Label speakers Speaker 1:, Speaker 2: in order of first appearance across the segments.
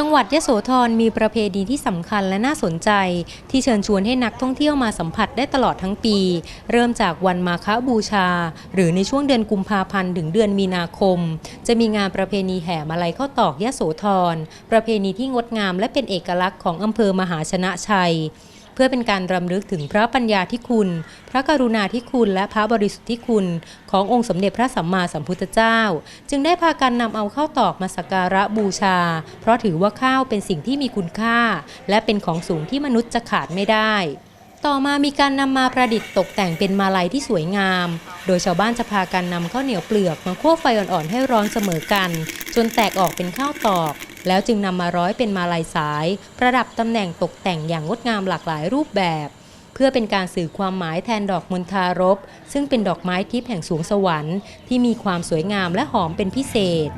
Speaker 1: จังหวัดยโสธรมีประเพณีที่สำคัญและน่าสนใจ ที่เชิญชวนให้นักท่องเที่ยวมาสัมผัสได้ตลอดทั้งปี เริ่มจากวันมาฆบูชา หรือในช่วงเดือนกุมภาพันธ์ถึงเดือนมีนาคม จะมีงานประเพณีแห่มาลัยข้าวตอกยโสธรประเพณีที่งดงามและเป็นเอกลักษณ์ของอำเภอมหาชนะชัย พื่อเป็นการรำลึกถึงพระปัญญาธิคุณ พระกรุณาธิคุณ และพระบริสุทธิ์ที่คุณ ขององค์สมเด็จพระสัมมาสัมพุทธเจ้า จึงได้พากันนำเอาข้าวตอกมาสักการะบูชา เพราะถือว่าข้าวเป็นสิ่งที่มีคุณค่า และเป็นของสูงที่มนุษย์จะขาดไม่ได้ต่อมามีการนำมาประดิษฐ์ตกแต่งเป็นมาลัยที่สวยงาม โดยชาวบ้านจะพากันนำข้าวเหนียวเปลือกมาคั่วไฟอ่อนๆให้ร้อนเสมอกัน จนแตกออกเป็นข้าวตอก แล้วจึงนำมาร้อยเป็นมาลัยสาย ประดับตำแหน่งตกแต่งอย่างงดงามหลากหลายรูปแบบ เพื่อเป็นการสื่อความหมายแทนดอกมณฑารบ ซึ่งเป็นดอกไม้ทิพย์แห่งสวงสวรรค์ที่มีความสวยงามและหอมเป็นพิเศษ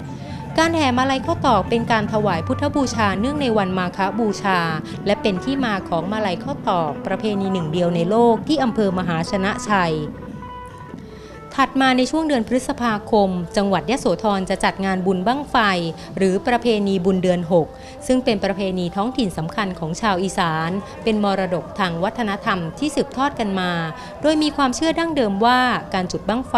Speaker 1: การแห่มาลัยข้าวตอกเป็นการถวายพุทธบูชาเนื่องในวันมาฆบูชา และเป็นที่มาของมาลัยข้าวตอกประเพณีหนึ่งเดียวในโลกที่อำเภอมหาชนะชัย ถัดมาในช่วงเดือนพฤษภาคม จังหวัดยะโสธรจะจัดงานบุญบั้งไฟ หรือประเพณีบุญเดือน 6 ซึ่งเป็นประเพณีท้องถิ่นสำคัญของชาวอีสาน เป็นมรดกทางวัฒนธรรมที่สืบทอดกันมา โดยมีความเชื่อดั้งเดิมว่าการจุดบั้งไฟ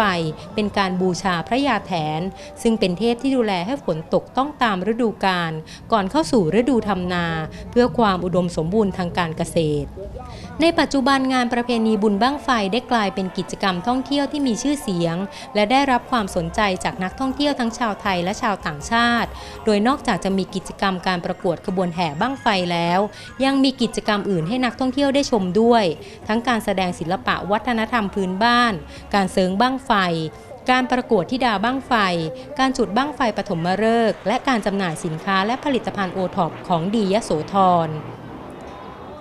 Speaker 1: เป็นการบูชาพระยาแถน ซึ่งเป็นเทพที่ดูแลให้ฝนตกต้องตามฤดูกาลก่อนเข้าสู่ฤดูทำนา เพื่อความอุดมสมบูรณ์ทางการเกษตรในปัจจุบันงานประเพณีบุญบั้งไฟได้กลายเป็นกิจกรรมท่องเที่ยวที่มีชื่อเสียง และได้รับความสนใจจากนักท่องเที่ยวทั้งชาวไทยและชาวต่างชาติ โดยนอกจากจะมีกิจกรรมการประกวดขบวนแห่บั้งไฟแล้ว ยังมีกิจกรรมอื่นให้นักท่องเที่ยวได้ชมด้วย ทั้งการแสดงศิลปะวัฒนธรรมพื้นบ้าน การเสริงบั้งไฟการประกวดที่ดาวบั้งไฟ การจุดบั้งไฟปฐมฤกษ์และการจำหน่ายสินค้าและผลิตภัณฑ์โอท็อปของดียโสธร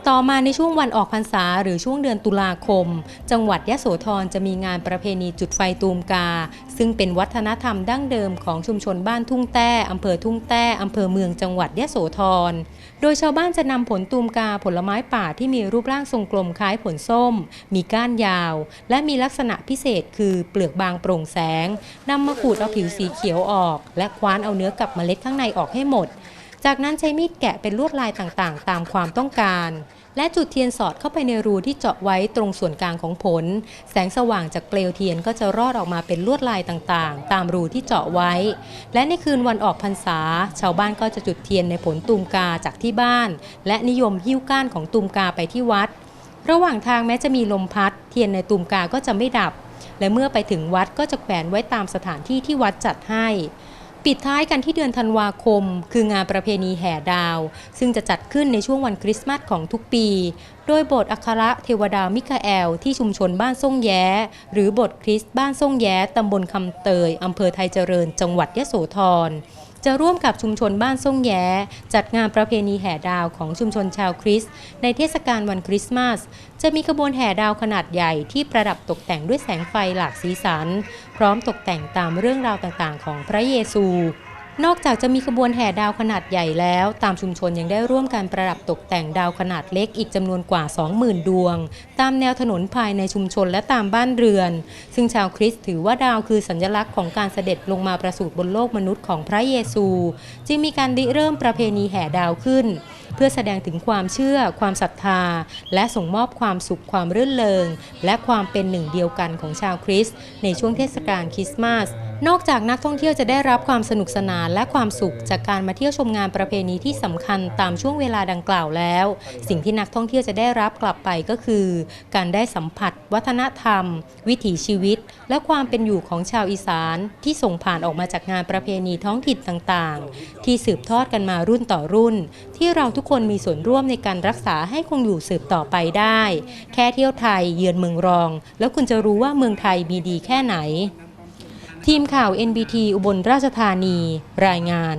Speaker 1: ต่อมาในช่วงวันออกพรรษาหรือช่วงเดือนตุลาคม จังหวัดยะโสธรจะมีงานประเพณีจุดไฟตูมกา ซึ่งเป็นวัฒนธรรมดั้งเดิมของชุมชนบ้านทุ่งแต้อำเภอทุ่งแต้อำเภอเมืองจังหวัดยะโสธร โดยชาวบ้านจะนำผลตูมกาผลไม้ป่าที่มีรูปร่างทรงกลมคล้ายผลส้ม มีก้านยาว และมีลักษณะพิเศษคือเปลือกบางโปร่งแสงนำมาขูดเอาผิวสีเขียวออก และคว้านเอาเนื้อกับเมล็ดข้างในออกให้หมด จากนั้นใช้มีดแกะเป็นลวดลายต่างๆ ตามความต้องการ และจุดเทียนสอดเข้าไปในรูที่เจาะไว้ตรงส่วนกลางของผล แสงสว่างจากเปลวเทียนก็จะรอดออกมาเป็นลวดลายต่างๆ ตามรูที่เจาะไว้ และในคืนวันออกพรรษา ชาวบ้านก็จะจุดเทียนในผลตูมกาจากที่บ้าน และนิยมหิ้วก้านของตูมกาไปที่วัด ระหว่างทางแม้จะมีลมพัด เทียนในตูมกาก็จะไม่ดับ และเมื่อไปถึงวัดก็จะแขวนไว้ตามสถานที่ที่วัดจัดให้ ปิดท้ายกันที่เดือนธันวาคม คืองานประเพณีแห่ดาว ซึ่งจะจัดขึ้นในช่วงวันคริสต์มาสของทุกปี โดยโบสถ์อัครเทวดามิคาแอล ที่ชุมชนบ้านส่งแย้ หรือโบสถ์คริสต์บ้านส่งแย้ตำบลคำเตยอำเภอไทยเจริญ จังหวัดยะโสธร จะร่วมกับชุมชนบ้านส่งแย้จัดงานประเพณีแห่ดาวของชุมชนชาวคริสต์ในเทศกาลวันคริสต์มาส จะมีขบวนแห่ดาวขนาดใหญ่ที่ประดับตกแต่งด้วยแสงไฟหลากสีสัน พร้อมตกแต่งตามเรื่องราวต่างๆ ของพระเยซู นอกจากจะมีขบวนแห่ดาวขนาดใหญ่แล้ว ตามชุมชนยังได้ร่วมการประดับตกแต่งดาวขนาดเล็กอีกจำนวนกว่า 20,000 ดวง ตามแนวถนนภายในชุมชนและตามบ้านเรือน ซึ่งชาวคริสต์ถือว่าดาวคือสัญลักษณ์ของการเสด็จลงมาประสูติบนโลกมนุษย์ของพระเยซู จึงมีการริเริ่มประเพณีแห่ดาวขึ้น เพื่อแสดงถึงความเชื่อ ความศรัทธา และส่งมอบความสุขความรื่นเริง และความเป็นหนึ่งเดียวกันของชาวคริสต์ในช่วงเทศกาลคริสต์มาส นอกจากนักท่องเที่ยวจะได้รับความสนุกสนานและความสุข จากการมาเที่ยวชมงานประเพณีที่สำคัญตามช่วงเวลาดังกล่าวแล้ว สิ่งที่นักท่องเที่ยวจะได้รับกลับไปก็คือ การได้สัมผัส วัฒนธรรม วิถีชีวิต และความเป็นอยู่ของชาวอีสาน ที่ส่งผ่านออกมาจากงานประเพณีท้องถิ่นต่างๆ ที่สืบทอดกันมารุ่นต่อรุ่น ที่เราทุกคนมีส่วนร่วมในการรักษาให้คงอยู่สืบต่อไปได้ แค่เที่ยวไทยเยือนเมืองรอง แล้วคุณจะรู้ว่าเมืองไทยมีดีแค่ไหน ทีมข่าว NBT อุบลราชธานี รายงาน